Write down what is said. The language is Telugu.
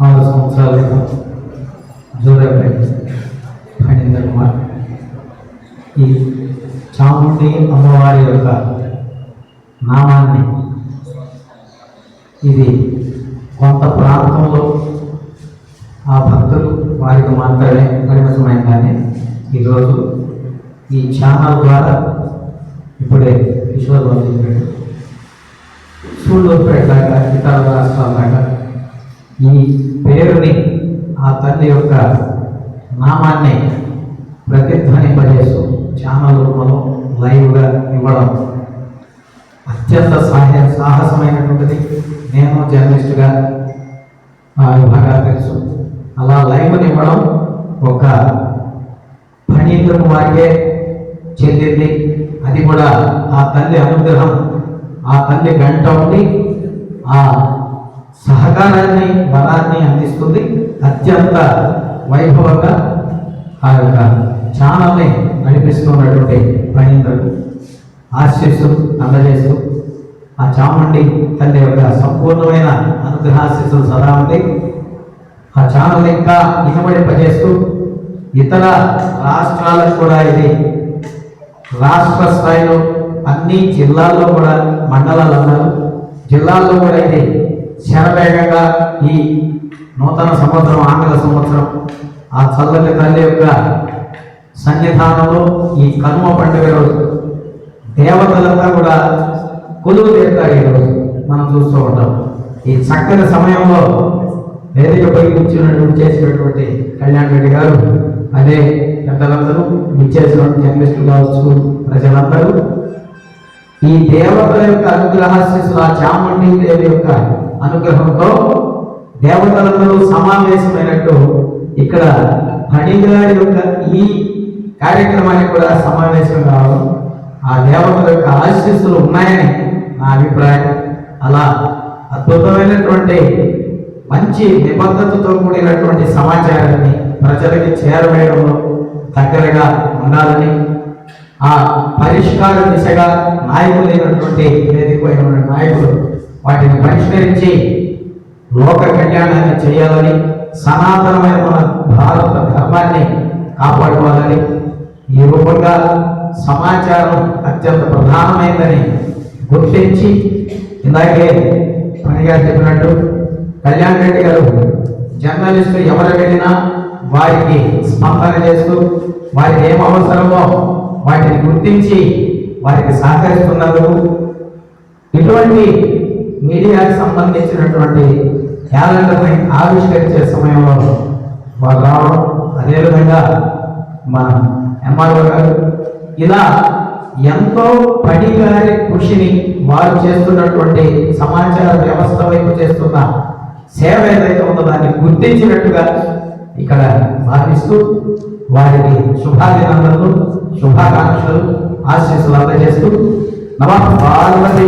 ఆరు సంవత్సరాల క్రితం జూలైపై కుమార్. ఈ చాముండి అమ్మవారి యొక్క నామాన్ని ఇది కొంత ప్రాంతంలో ఆ భక్తులు వారికి మాత్రమే పరిమితమైన కానీ ఈరోజు ఈ ఛానల్ ద్వారా ఇప్పుడే కిషోర్ బాబు చెప్పాడు సూళ్ళూరుపేట దాకా ఇతర రాష్ట్రాల దాకా ఈ పేరుని ఆ తల్లి యొక్క నామాన్ని ప్రతిధ్వనింపజేస్తూ ఛానల్ రూపంలో లైవ్గా ఇవ్వడం అత్యంత సాహ సాహసమైనటువంటిది. నేను జర్నలిస్టుగా ఆ విభాగా తెలుసు. అలా లైవ్ని ఇవ్వడం ఒక ఫణీంద్ర కుమార్కే చెందింది. అది కూడా ఆ తల్లి అనుగ్రహం ఆ తల్లి గంట ఉండి ఆ సహకారాన్ని బలాన్ని అందిస్తుంది. అత్యంత వైభవంగా ఆ యొక్క ఛానల్ని నడిపిస్తున్నటువంటి ఫణీంద్రకు ఆశీస్సు అందజేస్తూ ఆ చాముండి తల్లి యొక్క సంపూర్ణమైన అనుగ్రహాశీస్సులు సదా ఉండి ఆ ఛానల్ ఇంకా ఇనుమడింపజేస్తూ ఇతర రాష్ట్రాలకు కూడా ఇది రాష్ట్ర స్థాయిలో అన్ని జిల్లాల్లో కూడా మండలాలు అన్నారు జిల్లాల్లో కూడా ఇది శరవేగంగా ఈ నూతన సంవత్సరం ఆంగ్ల సంవత్సరం ఆ చల్లని తల్లి యొక్క సన్నిధానంలో ఈ కనుమ పండుగ రోజు దేవతలంతా కూడా కొలువు తీరుతారు ఈరోజు మనం చూస్తూ ఉంటాం. ఈ చక్కని సమయంలో వేదికపై కూర్చున్నటువంటి చేసినటువంటి కళ్యాణ్ రెడ్డి గారు అదే పెద్దలందరూ విచ్చేసినటువంటి జర్నలిస్టులు కావచ్చు ప్రజలందరూ ఈ దేవతల యొక్క అనుగ్రహాశిస్సులు ఆ చాముండి దేవి యొక్క అనుగ్రహంతో దేవతలతో సమావేశమైనట్టు ఇక్కడ ఫణిగారి యొక్క ఈ కార్యక్రమానికి కూడా సమావేశం కావడం ఆ దేవతల యొక్క ఆశీస్సులు ఉన్నాయని నా అభిప్రాయం. అలా అద్భుతమైనటువంటి మంచి నిబద్ధతతో కూడినటువంటి సమాచారాన్ని ప్రజలకి చేరవేయడంలో దగ్గరగా ఉండాలని ఆ పరిష్కార దిశగా నాయకులు లేనటువంటి వేదికపై నాయకులు వాటిని పరిష్కరించి లోక కళ్యాణాన్ని చేయాలని సనాతనమైన మన భారత ధర్మాన్ని కాపాడుకోవాలని ఈ రూపంగా సమాచారం అత్యంత ప్రధానమైనదని గుర్తించి ఇందాకే పనిగా చెప్పినట్టు కళ్యాణ్ రెడ్డి గారు జర్నలిస్టులు ఎవరు వెళ్ళినా వారికి స్పందన చేస్తూ వారికి ఏం అవసరమో వాటిని గుర్తించి వారికి సహకరిస్తున్నందుకు ఇటువంటి మీడియాకి సంబంధించినటువంటి క్యాలెండర్ని ఆవిష్కరించే సమయంలో వారు రావడం అదేవిధంగా మన ఎంఆర్ఓ గారు ఇలా ఎంతో పడిగారి కృషిని వారు చేస్తున్నటువంటి సమాచార వ్యవస్థ వైపు చేస్తున్న సేవ ఏదైతే ఉందో దాన్ని గుర్తించినట్టుగా ఇక్కడ భావిస్తూ వారికి శుభాభినందనలు శుభాకాంక్షలు ఆశీస్సులు అందజేస్తూ నమ పార్వతీ